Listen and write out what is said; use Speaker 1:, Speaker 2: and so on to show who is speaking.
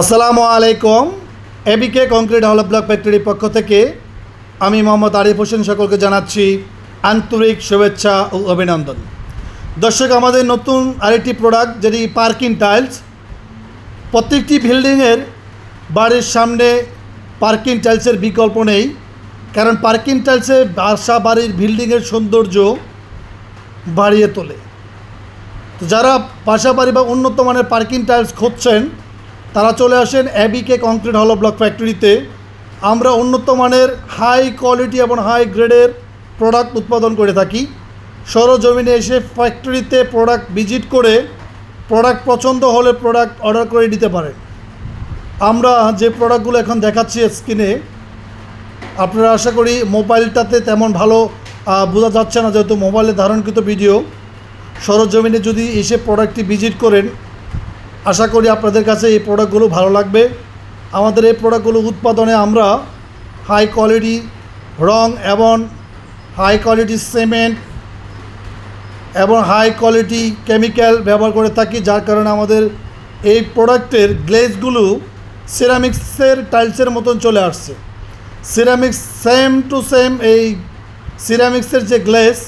Speaker 1: আসসালামু আলাইকুম। এবিকে কংক্রিট হল ব্লক ফ্যাক্টরির পক্ষ থেকে আমি মোহাম্মদ আরিফ হোসেন সকলকে জানাচ্ছি আন্তরিক শুভেচ্ছা ও অভিনন্দন। দর্শক, আমাদের নতুন আরেকটি প্রোডাক্ট যেটি পার্কিং টাইলস প্রত্যেকটি বিল্ডিংয়ের বাড়ির সামনে পার্কিং টাইলসের বিকল্প নেই। কারণ পার্কিং টাইলসে বাসা বাড়ির বিল্ডিংয়ের সৌন্দর্য বাড়িয়ে তোলে। তো যারা বাড়ি বা উন্নত মানের পার্কিং টাইলস খুঁজছেন তারা চলে আসেন অ্যাবিকে কংক্রিট হলো ব্লক ফ্যাক্টরিতে আমরা উন্নত মানের হাই কোয়ালিটি এবং হাই গ্রেডের প্রোডাক্ট উৎপাদন করে থাকি। সরজমিনে এসে ফ্যাক্টরিতে প্রোডাক্ট ভিজিট করে প্রোডাক্ট পছন্দ হলে প্রোডাক্ট অর্ডার করে নিতে পারেন। আমরা যে প্রোডাক্টগুলো এখন দেখাচ্ছি স্ক্রিনে আপনারা আশা করি মোবাইলটাতে তেমন ভালো বোঝা যাচ্ছে না, যেহেতু মোবাইলে ধারণকৃত ভিডিও সরজমিনে যদি এসে প্রোডাক্টটি ভিজিট করেন আশা করি আপনাদের কাছে এই প্রোডাক্টগুলো ভালো লাগবে। আমাদের এই প্রোডাক্টগুলো উৎপাদনে আমরা হাই কোয়ালিটি রং এবং হাই কোয়ালিটি সিমেন্ট এবং হাই কোয়ালিটি কেমিক্যাল ব্যবহার করে থাকি, যার কারণে আমাদের এই প্রোডাক্টের গ্লেজগুলো সিরামিক্সের টাইলসের মতন চলে আসছে। সিরামিক্স সেম টু সেম এই সিরামিক্সের যে গ্লেজ